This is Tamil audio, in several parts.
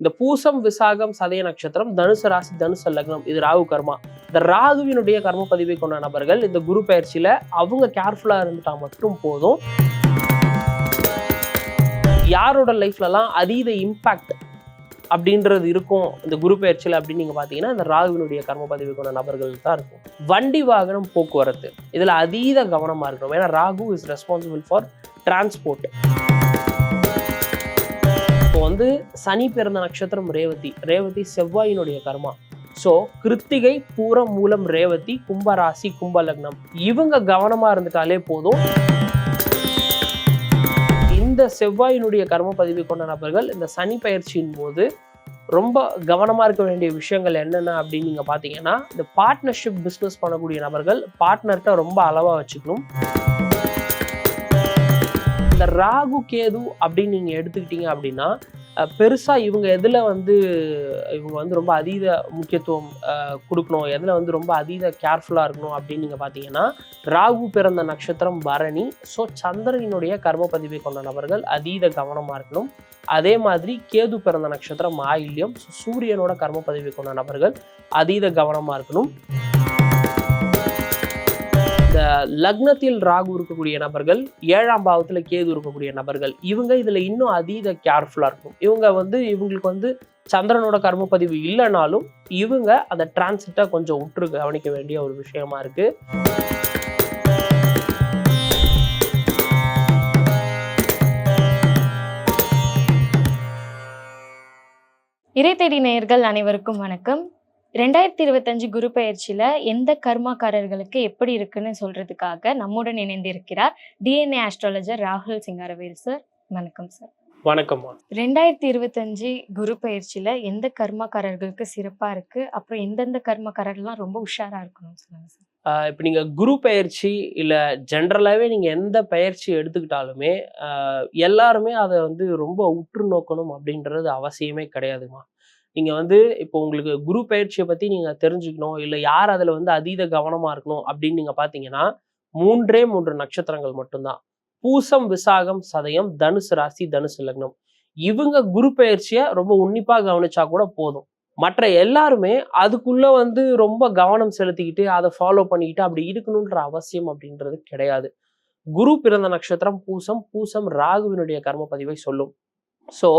இந்த பூசம் விசாகம் சதய நட்சத்திரம் தனுசு ராசி தனுசு லக்னம் இது ராகு கர்மா. இந்த ராகுவினுடைய கர்ம பதிவை கொண்ட நபர்கள் இந்த குரு பயிற்சியில அவங்க கேர்ஃபுல்லா இருந்துட்டா மட்டும் போதும். யாரோட லைஃப்லலாம் அதீத இம்பாக்ட் அப்படின்றது இருக்கும் இந்த குரு பயிற்சியில் அப்படின்னு நீங்கள் பார்த்தீங்கன்னா இந்த ராகுவினுடைய கர்ம பதிவு கொண்ட நபர்கள் தான் இருக்கும். வண்டி வாகனம் போக்குவரத்து இதில் அதீத கவனமாக இருக்கணும். ஏன்னா Rahu is responsible for transport இப்போ வந்து சனி பிறந்த நட்சத்திரம் ரேவதி ரேவதி செவ்வாயினுடைய கர்மா. ஸோ கிருத்திகை பூரம் மூலம் ரேவதி கும்பராசி கும்ப லக்னம். இவங்க கவனமாக இருந்துட்டாலே போதும். இந்த செவ்வாயினுடைய கர்ம பதிவு கொண்ட நபர்கள் இந்த சனி பயிற்சியின் போது ரொம்ப கவனமாக இருக்க வேண்டிய விஷயங்கள் என்னென்ன அப்படின்னு நீங்கள் பார்த்தீங்கன்னா இந்த பார்ட்னர்ஷிப் பிஸ்னஸ் பண்ணக்கூடிய நபர்கள் பார்ட்னர்கிட்ட ரொம்ப அளவாக வச்சுக்கணும். அந்த ராகு கேது அப்படின்னு நீங்கள் எடுத்துக்கிட்டீங்க அப்படின்னா பெருசாக பெருசா இவங்க எதில் வந்து இவங்க வந்து ரொம்ப அதீத முக்கியத்துவம் அஹ், கொடுக்கணும் எதில் வந்து ரொம்ப அதீத கேர்ஃபுல்லாக இருக்கணும் அப்படின்னு நீங்கள் பார்த்தீங்கன்னா ராகு பிறந்த நட்சத்திரம் பரணி. ஸோ சந்திரனினுடைய கர்ம பதிவை கொண்ட நபர்கள் அதீத கவனமாக இருக்கணும். அதே மாதிரி கேது பிறந்த நட்சத்திரம் ஆயில்யம். சூரியனோட கர்ம பதிவை கொண்ட நபர்கள் அதீத கவனமாக இருக்கணும். லக்னத்தில் ராகு இருக்கக்கூடிய நபர்கள் ஏழாம் பாவத்தில் கேது இருக்கக்கூடிய நபர்கள் இவங்க இதில் இன்னும் அதீத கேர்ஃபுல்லாக இருக்கும் இவங்க வந்து இவங்களுக்கு வந்து சந்திரனோட கர்ம பதிவு இல்லைனாலும் இவங்க அந்த டிரான்சிட்டை கொஞ்சம் உற்று கவனிக்க வேண்டிய ஒரு விஷயமா இருக்கு. இறை தேடி நேயர்கள் அனைவருக்கும் வணக்கம். ரெண்டாயிரத்தி இருபத்தஞ்சு குரு பயிற்சியில எந்த கர்மாக்காரர்களுக்கு எப்படி இருக்குன்னு சொல்றதுக்காக நம்முடன் இணைந்திருக்கிறார் டிஎன்ஏ ஆஸ்ட்ராலஜர் ராகுல் சிங்காரவேல் சார் வணக்கம் சார் வணக்கம்மா. ரெண்டாயிரத்தி இருபத்தஞ்சு குரு பயிற்சியில எந்த கர்மாக்காரர்களுக்கு சிறப்பா இருக்கு? அப்புறம் எந்தெந்த கர்மக்காரர்கள்லாம் ரொம்ப உஷாரா இருக்கணும் சொல்லுங்க சார் இப்போ நீங்கள் குரு பயிற்சி இல்லை ஜென்ரலாகவே நீங்கள் எந்த பயிற்சி எடுத்துக்கிட்டாலுமே எல்லாருமே அதை வந்து ரொம்ப உற்று நோக்கணும் அப்படின்றது அவசியமே கிடையாதுமா? நீங்கள் வந்து இப்போ உங்களுக்கு குரு பயிற்சியை பற்றி நீங்கள் தெரிஞ்சுக்கணும் இல்லை யார் அதில் வந்து அதீத கவனமாக இருக்கணும் அப்படின்னு நீங்கள் பார்த்தீங்கன்னா மூன்றே மூன்று நட்சத்திரங்கள் மட்டும்தான். பூசம் விசாகம் சதயம் தனுசு ராசி தனுசு லக்னம். இவங்க குரு பயிற்சியை ரொம்ப உன்னிப்பாக கவனிச்சா கூட போதும். மற்ற எல்லாருமே அதுக்குள்ளே வந்து ரொம்ப கவனம் செலுத்திக்கிட்டு அதை ஃபாலோ பண்ணிக்கிட்டு அப்படி இருக்கணுன்ற அவசியம் அப்படின்றது கிடையாது. குரு பிறந்த நட்சத்திரம் பூசம் பூசம் ராகுவினுடைய கர்ம பதிவை சொல்லும். ஸோ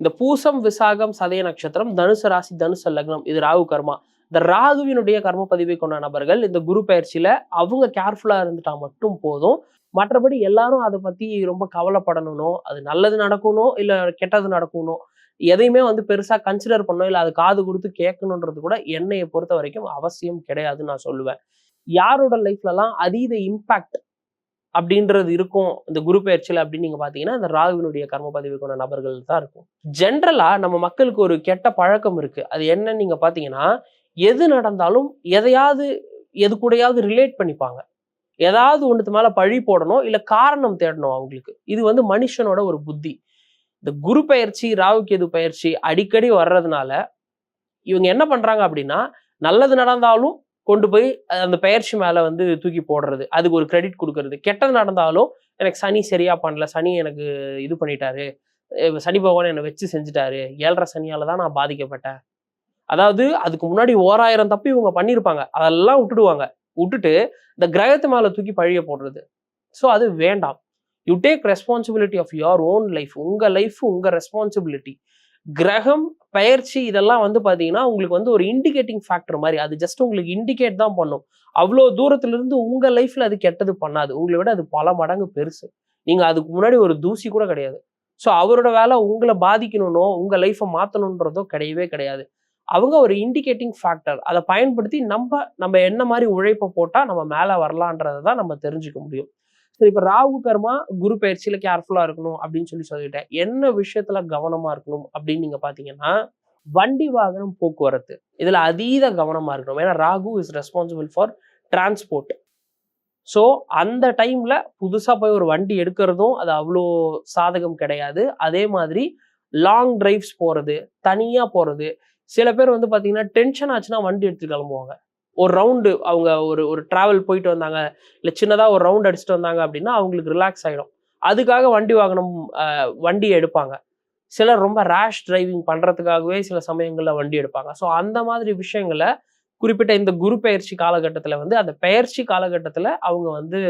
இந்த பூசம் விசாகம் சதய நட்சத்திரம் தனுசு ராசி தனுசு லக்னம் இது ராகு கர்மா. இந்த ராகுவினுடைய கர்ம பதிவை கொண்ட நபர்கள் இந்த குரு பயிற்சியில அவங்க கேர்ஃபுல்லா இருந்துட்டா மட்டும் போதும். மற்றபடி எல்லாரும் அதை பத்தி ரொம்ப கவலைப்படணும்னோ அது நல்லது நடக்கணும் இல்ல கெட்டது நடக்கணும் எதையுமே வந்து பெருசா கன்சிடர் பண்ணணும் இல்லை அது காது கொடுத்து கேட்கணுன்றது கூட என்னையை பொறுத்த வரைக்கும் அவசியம் கிடையாதுன்னு நான் சொல்லுவேன். யாரோட லைஃப்லலாம் அதீத இம்பாக்ட் அப்படின்றது இருக்கும். இந்த குரு பயிற்சியில் அப்படின்னு நீங்கள் பார்த்தீங்கன்னா இந்த ராகுவினுடைய கர்ம பதிவு கொண்ட நபர்கள் தான் இருக்கும். ஜென்ரலாக நம்ம மக்களுக்கு ஒரு கெட்ட பழக்கம் இருக்குது அது என்னன்னு நீங்கள் பார்த்தீங்கன்னா எது நடந்தாலும் எதையாவது எது கூடயாவது ரிலேட் பண்ணிப்பாங்க. ஏதாவது ஒன்றுத்து மேலே பழி போடணும் இல்லை காரணம் தேடணும் அவங்களுக்கு. இது வந்து மனுஷனோட ஒரு புத்தி. இந்த குரு பயிற்சி ராகு கேது பயிற்சி அடிக்கடி வர்றதுனால இவங்க என்ன பண்ணுறாங்க அப்படின்னா நல்லது நடந்தாலும் கொண்டு போய் அந்த பயிற்சி மேலே வந்து தூக்கி போடுறது. அதுக்கு ஒரு கிரெடிட் கொடுக்கறது. கெட்டது நடந்தாலும் எனக்கு சனி சரியாக பண்ணல. சனி எனக்கு இது பண்ணிட்டாரு. சனி பகவான் என்னை வச்சு செஞ்சுட்டாரு. ஏழரை சனியால் தான் நான் பாதிக்கப்பட்டேன். அதாவது அதுக்கு முன்னாடி ஓராயிரம் தப்பு இவங்க பண்ணியிருப்பாங்க அதெல்லாம் விட்டுடுவாங்க. விட்டுட்டு இந்த கிரகத்து மேலே தூக்கி பழிய போடுறது. ஸோ அது வேண்டாம். You take responsibility of your own life உங்கள் லைஃப் உங்கள் ரெஸ்பான்சிபிலிட்டி கிரகம் பயிற்சி இதெல்லாம் வந்து பார்த்தீங்கன்னா உங்களுக்கு வந்து ஒரு இண்டிகேட்டிங் ஃபேக்டர் மாதிரி. அது ஜஸ்ட் உங்களுக்கு இண்டிகேட் தான் பண்ணும். அவ்வளோ தூரத்துலேருந்து இருந்து லைஃப்பில் அது கெட்டது பண்ணாது. உங்களை விட அது பல மடங்கு பெருசு. நீங்கள் அதுக்கு முன்னாடி ஒரு தூசி கூட கிடையாது. ஸோ அவரோட வேலை உங்களை பாதிக்கணும்னோ உங்கள் லைஃப்பை மாற்றணுன்றதோ கிடையவே கிடையாது. அவங்க ஒரு இண்டிகேட்டிங் ஃபேக்டர் அதை பயன்படுத்தி நம்ம நம்ம என்ன மாதிரி உழைப்பை போட்டால் நம்ம மேலே வரலான்றதை தான் நம்ம தெரிஞ்சுக்க முடியும். சரி இப்போ ராகு கர்மா குரு பயிற்சியில கேர்ஃபுல்லா இருக்கணும் அப்படின்னு சொல்லி சொல்லிட்டேன். என்ன விஷயத்துல கவனமா இருக்கணும் அப்படின்னு நீங்க பாத்தீங்கன்னா வண்டி வாகனம் போக்குவரத்து. இதுல அதீத கவனமா இருக்கணும். ஏன்னா Rahu is responsible for transport so அந்த டைம்ல புதுசா போய் ஒரு வண்டி எடுக்கிறதும் அது அவ்வளோ சாதகம் கிடையாது. அதே மாதிரி லாங் டிரைவ்ஸ் போறது தனியா போறது சில பேர் வந்து பார்த்தீங்கன்னா டென்ஷன் ஆச்சுன்னா வண்டி எடுத்து கிளம்புவாங்க. ஒரு ரவுண்டு அவங்க ஒரு ஒரு ட்ராவல் போயிட்டு வந்தாங்க இல்லை சின்னதாக ஒரு ரவுண்ட் அடிச்சுட்டு வந்தாங்க அப்படின்னா அவங்களுக்கு ரிலாக்ஸ் ஆகிடும் அதுக்காக வண்டி வாகனம் வண்டியை எடுப்பாங்க. சிலர் ரொம்ப ரேஷ் டிரைவிங் பண்ணுறதுக்காகவே சில சமயங்களில் வண்டி எடுப்பாங்க. ஸோ அந்த மாதிரி விஷயங்களை குறிப்பிட்ட இந்த குரு பயிற்சி காலகட்டத்தில் வந்து அந்த பயிற்சி காலகட்டத்தில் அவங்க வந்து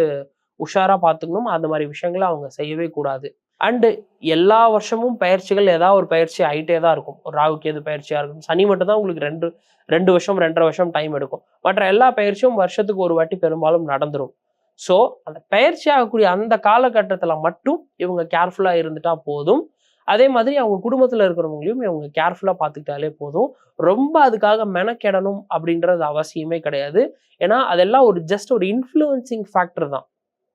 உஷாராக பார்த்துக்கணும். அந்த மாதிரி விஷயங்களை அவங்க செய்யவே கூடாது. அண்டு எல்லா வருஷமும் பயிற்சிகள் ஏதாவது ஒரு பயிற்சி ஆகிட்டே தான் இருக்கும். ஒரு ராகு பயிற்சியாக இருக்கும் சனி மட்டும் தான் உங்களுக்கு ரெண்டு ரெண்டு வருஷம் ரெண்டரை வருஷம் டைம் எடுக்கும். மற்ற எல்லா பயிற்சியும் வருஷத்துக்கு ஒரு வாட்டி பெரும்பாலும் நடந்துடும் ஸோ அந்த பயிற்சி ஆகக்கூடிய அந்த காலகட்டத்தில் மட்டும் இவங்க கேர்ஃபுல்லாக இருந்துட்டா போதும். அதே மாதிரி அவங்க குடும்பத்தில் இருக்கிறவங்களையும் இவங்க கேர்ஃபுல்லாக பார்த்துக்கிட்டாலே போதும். ரொம்ப அதுக்காக மெனக்கெடணும் அப்படின்றது அவசியமே கிடையாது. ஏன்னா அதெல்லாம் ஒரு ஜஸ்ட் ஒரு இன்ஃப்ளூயன்சிங் ஃபேக்டர் தான்.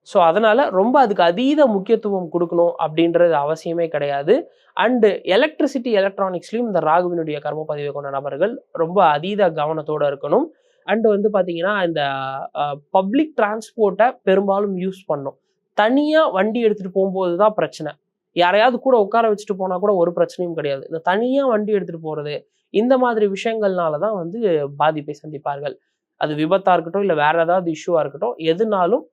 ஸோ அதனால் ரொம்ப அதுக்கு அதீத முக்கியத்துவம் கொடுக்கணும் அப்படின்றது அவசியமே கிடையாது. அண்டு எலக்ட்ரிசிட்டி எலக்ட்ரானிக்ஸ்லையும் இந்த ராகுவினுடைய கர்ம பதிவை கொண்ட நபர்கள் ரொம்ப அதீத கவனத்தோடு இருக்கணும். அண்டு வந்து பார்த்தீங்கன்னா இந்த பப்ளிக் டிரான்ஸ்போர்ட்டை பெரும்பாலும் யூஸ் பண்ணும் தனியாக வண்டி எடுத்துகிட்டு போகும்போது தான் பிரச்சனை. யாரையாவது கூட உட்கார வச்சுட்டு போனால் கூட ஒரு பிரச்சனையும் கிடையாது. இந்த தனியாக வண்டி எடுத்துகிட்டு போகிறது இந்த மாதிரி விஷயங்கள்னால தான் வந்து பாதிப்பை சந்திப்பார்கள். அது விபத்தாக இருக்கட்டும் இல்லை வேற ஏதாவது இஷ்யூவாக இருக்கட்டும் எதுனாலும்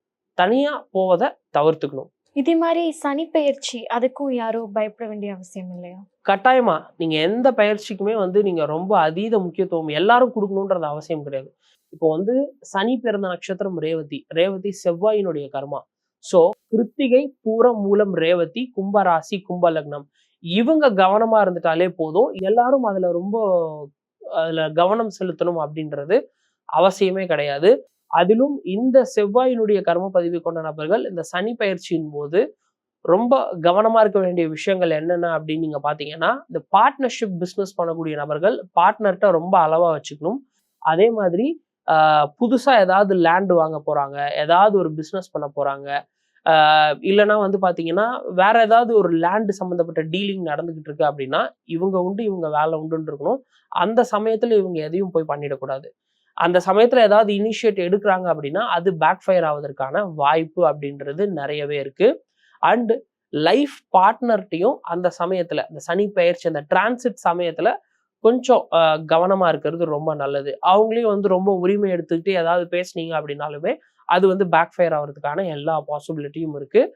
தனியாக போவதை தவிர்த்துக்கணும். இதே மாதிரி சனி பெயர்ச்சி அதுக்கும் யாரும் பயப்பட வேண்டிய அவசியம் இல்லையா? கட்டாயமா நீங்க எந்த பயிற்சிக்குமே வந்து நீங்க ரொம்ப அதீத முக்கியத்துவம் எல்லாரும் கொடுக்கணுன்றது அவசியம் கிடையாது. இப்போ வந்து சனி பிறந்த நட்சத்திரம் ரேவதி ரேவதி செவ்வாயினுடைய கர்மா. சோ கிருத்திகை பூரம் மூலம் ரேவதி கும்பராசி கும்ப லக்னம். இவங்க கவனமா இருந்துட்டாலே போதும். எல்லாரும் அதுல ரொம்ப அதுல கவனம் செலுத்தணும் அப்படின்றது அவசியமே கிடையாது. அதிலும் இந்த செவ்வாயினுடைய கர்ம பதிவு கொண்ட நபர்கள் இந்த சனி பயிற்சியின் போது ரொம்ப கவனமா இருக்க வேண்டிய விஷயங்கள் என்னென்ன அப்படின்னு நீங்க பாத்தீங்கன்னா இந்த பார்ட்னர்ஷிப் பிசினஸ் பண்ணக்கூடிய நபர்கள் பார்ட்னர்கிட்ட ரொம்ப அளவா வச்சுக்கணும். அதே மாதிரி ஆஹ், புதுசா ஏதாவது லேண்டு வாங்க போறாங்க ஏதாவது ஒரு பிசினஸ் பண்ண போறாங்க ஆஹ், இல்லைன்னா வந்து பாத்தீங்கன்னா வேற ஏதாவது ஒரு லேண்டு சம்மந்தப்பட்ட டீலிங் நடந்துகிட்டு இருக்கு அப்படின்னா இவங்க உண்டு இவங்க வேலை உண்டுன்னு இருக்கணும். அந்த சமயத்துல இவங்க எதையும் போய் பண்ணிடக்கூடாது. அந்த சமயத்தில் ஏதாவது இனிஷியேட் எடுக்கிறாங்க அப்படின்னா அது பேக் ஃபயர் ஆவதற்கான வாய்ப்பு அப்படின்றது நிறையவே இருக்குது அண்டு லைஃப் பார்ட்னர்ட்டையும் அந்த சமயத்தில் அந்த சனி பயிற்சி அந்த டிரான்சிட் சமயத்தில் கொஞ்சம் கவனமாக இருக்கிறது ரொம்ப நல்லது. அவங்களையும் வந்து ரொம்ப உரிமை எடுத்துக்கிட்டு ஏதாவது பேசுனீங்க அப்படின்னாலுமே அது வந்து பேக் ஃபயர் ஆகிறதுக்கான எல்லா பாசிபிலிட்டியும் இருக்குது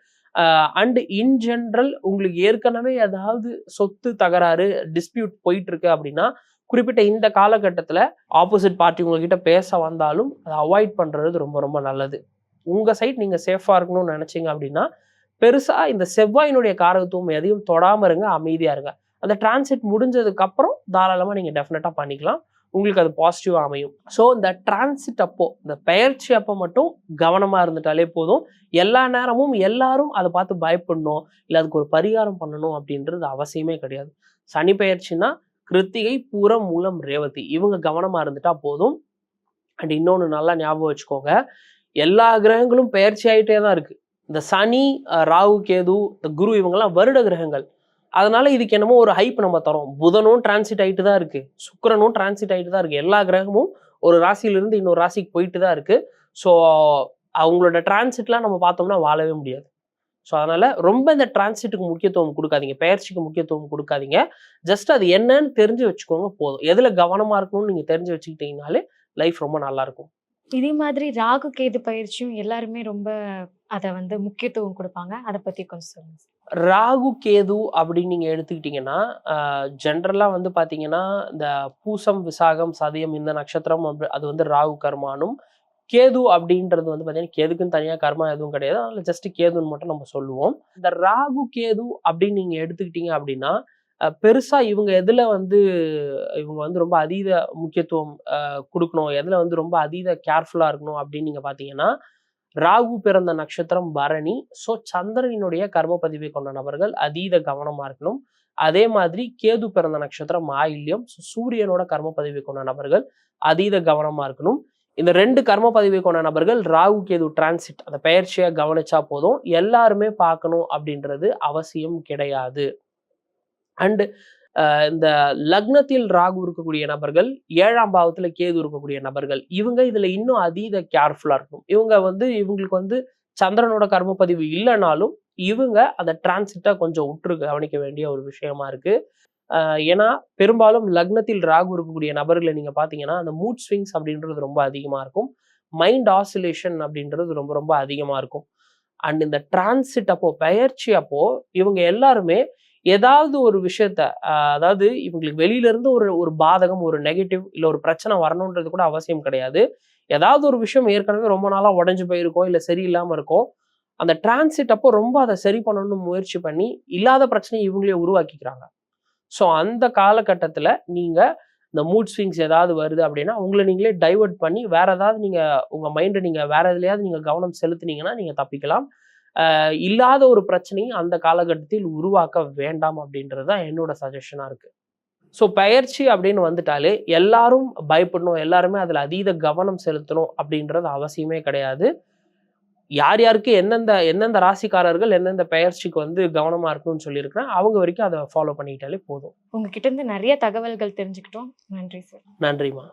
அண்டு இன் ஜென்ரல் உங்களுக்கு ஏற்கனவே ஏதாவது சொத்து தகராறு டிஸ்பியூட் போயிட்டு இருக்கு அப்படின்னா குறிப்பிட்ட இந்த காலகட்டத்தில் ஆப்போசிட் பார்ட்டி உங்ககிட்ட பேச வந்தாலும் அதை அவாய்ட் பண்ணுறது ரொம்ப ரொம்ப நல்லது. உங்கள் சைட் நீங்கள் சேஃபாக இருக்கணும்னு நினச்சிங்க அப்படின்னா பெருசாக இந்த செவ்வாயினுடைய காரகத்துவம் எதையும் தொடாமல் இருங்க அமைதியாக இருங்க. அந்த டிரான்சிட் முடிஞ்சதுக்கப்புறம் தாராளமாக நீங்கள் டெஃபினட்டாக பண்ணிக்கலாம். உங்களுக்கு அது பாசிட்டிவாக அமையும். ஸோ இந்த டிரான்சிட் அப்போ இந்த பயிற்சி அப்போ மட்டும் கவனமாக இருந்துட்டாலே போதும். எல்லா நேரமும் எல்லாரும் அதை பார்த்து பயப்படணும். இல்லை அதுக்கு ஒரு பரிகாரம் பண்ணணும் அப்படின்றது அவசியமே கிடையாது. சனி பயிற்சின்னா கிருத்திகை பூரம் மூலம் ரேவதி. இவங்க கவனமா இருந்துட்டா போதும். அண்ட் இன்னொன்று நல்லா ஞாபகம் வச்சுக்கோங்க. எல்லா கிரகங்களும் பெயர்ச்சி ஆகிட்டே தான் இருக்கு. இந்த சனி ராகு கேது இந்த குரு இவங்கெல்லாம் வருட கிரகங்கள். அதனால இதுக்கு என்னமோ ஒரு ஹைப் நம்ம தரோம் புதனும் டிரான்சிட் ஆகிட்டு தான் இருக்கு. சுக்கிரனும் டிரான்சிட் ஆயிட்டு தான் இருக்கு. எல்லா கிரகமும் ஒரு ராசியிலிருந்து இன்னொரு ராசிக்கு போயிட்டு தான் இருக்கு. ஸோ அவங்களோட டிரான்சிட்லாம் நம்ம பார்த்தோம்னா வாழவே முடியாது. ஸோ அதனால ரொம்ப இந்த டிரான்சிட்டுக்கு முக்கியத்துவம் கொடுக்காதீங்க. பெயர்ச்சிக்கு முக்கியத்துவம் கொடுக்காதீங்க. ஜஸ்ட் அது என்னன்னு தெரிஞ்சு வச்சுக்கோங்க போதும். எதுல கவனமா இருக்கணும்னு நீங்க தெரிஞ்சு வச்சுக்கிட்டீங்கனாலே லைஃப் ரொம்ப நல்லா இருக்கும். இதே மாதிரி ராகு கேது பயிற்சியும் எல்லாருமே ரொம்ப அதை வந்து முக்கியத்துவம் கொடுப்பாங்க. அதை பத்தி கொஞ்சம் சொல்லுங்க ராகு கேது அப்படின்னு நீங்க எடுத்துக்கிட்டீங்கன்னா ஜென்ரலா வந்து பாத்தீங்கன்னா இந்த பூசம் விசாகம் சதயம் இந்த நட்சத்திரம் அப்படி- அது வந்து ராகு கர்மானும் கேது அப்படின்றது வந்து பார்த்தீங்கன்னா கேதுக்குன்னு தனியாக கர்மா எதுவும் கிடையாது. அதனால ஜஸ்ட் கேதுன்னு மட்டும் நம்ம சொல்லுவோம். இந்த ராகு கேது அப்படின்னு நீங்கள் எடுத்துக்கிட்டீங்க அப்படின்னா பெருசாக இவங்க எதில் வந்து இவங்க வந்து ரொம்ப அதீத முக்கியத்துவம் கொடுக்கணும் எதில் வந்து ரொம்ப அதீத கேர்ஃபுல்லாக இருக்கணும் அப்படின்னு நீங்கள் பார்த்தீங்கன்னா ராகு பிறந்த நட்சத்திரம் பரணி. ஸோ சந்திரனினுடைய கர்ம பதிவை கொண்ட நபர்கள் அதீத கவனமாக இருக்கணும். அதே மாதிரி கேது பிறந்த நட்சத்திரம் ஆயில்யம். ஸோ சூரியனோட கர்ம பதிவை கொண்ட நபர்கள் அதீத கவனமாக இருக்கணும். இந்த ரெண்டு கர்ம பதிவை கொண்ட நபர்கள் ராகு கேது டிரான்சிட் அந்த பெயர்ச்சியை கவனிச்சா போதும். எல்லாருமே பார்க்கணும் அப்படின்றது அவசியம் கிடையாது. அண்டு இந்த லக்னத்தில் ராகு இருக்கக்கூடிய நபர்கள் ஏழாம் பாவத்துல கேது இருக்கக்கூடிய நபர்கள் இவங்க இதுல இன்னும் அதீத கேர்ஃபுல்லா இருக்கணும். இவங்க வந்து இவங்களுக்கு வந்து சந்திரனோட கர்ம பதிவு இல்லைனாலும் இவங்க அந்த டிரான்சிட்டை கொஞ்சம் உற்று கவனிக்க வேண்டிய ஒரு விஷயமா இருக்கு. ஏன்னா பெரும்பாலும் லக்னத்தில் ராகு இருக்கக்கூடிய நபர்களை நீங்கள் பார்த்தீங்கன்னா அந்த மூட் ஸ்விங்ஸ் அப்படின்றது ரொம்ப அதிகமாக இருக்கும். மைண்ட் ஆசிலேஷன் அப்படின்றது ரொம்ப ரொம்ப அதிகமாக இருக்கும். அண்ட் இந்த டிரான்சிட் அப்போ பெயர்ச்சி அப்போ இவங்க எல்லாருமே ஏதாவது ஒரு விஷயத்த அதாவது இவங்களுக்கு வெளியில இருந்து ஒரு ஒரு பாதகம் ஒரு நெகட்டிவ் இல்லை ஒரு பிரச்சனை வரணுன்றது கூட அவசியம் கிடையாது. ஏதாவது ஒரு விஷயம் ஏற்கனவே ரொம்ப நாளாக உடஞ்சு போயிருக்கோம் இல்லை சரியில்லாமல் இருக்கும் அந்த டிரான்சிட் அப்போ ரொம்ப அதை சரி பண்ணணும்னு முயற்சி பண்ணி இல்லாத பிரச்சனையை இவங்களே உருவாக்கிக்கிறாங்க. ஸோ அந்த காலகட்டத்தில் நீங்கள் இந்த மூட் ஸ்விங்ஸ் ஏதாவது வருது அப்படின்னா உங்களை நீங்களே டைவர்ட் பண்ணி வேறு ஏதாவது நீங்கள் உங்கள் மைண்டை நீங்கள் வேறு எதுலையாவது நீங்கள் கவனம் செலுத்துனீங்கன்னா நீங்கள் தப்பிக்கலாம். இல்லாத ஒரு பிரச்சனையை அந்த காலகட்டத்தில் உருவாக்க வேண்டாம் அப்படின்றது தான் என்னோட சஜஷனாக இருக்குது ஸோ பயிற்சி அப்படின்னு வந்துட்டாலே எல்லாரும் பயப்படணும் எல்லாருமே அதில் அதீத கவனம் செலுத்தணும் அப்படின்றது அவசியமே கிடையாது. யார் யாருக்கு எந்தெந்த எந்தெந்த ராசிக்காரர்கள் எந்தெந்த பயிற்சிக்கு வந்து கவனமா இருக்கணும்னு சொல்லியிருக்கிறேன். அவங்க வரைக்கும் அதை ஃபாலோ பண்ணிக்கிட்டாலே போதும். உங்ககிட்ட இருந்து நிறைய தகவல்கள் தெரிஞ்சுக்கிட்டோம். நன்றி சார். நன்றிம்மா.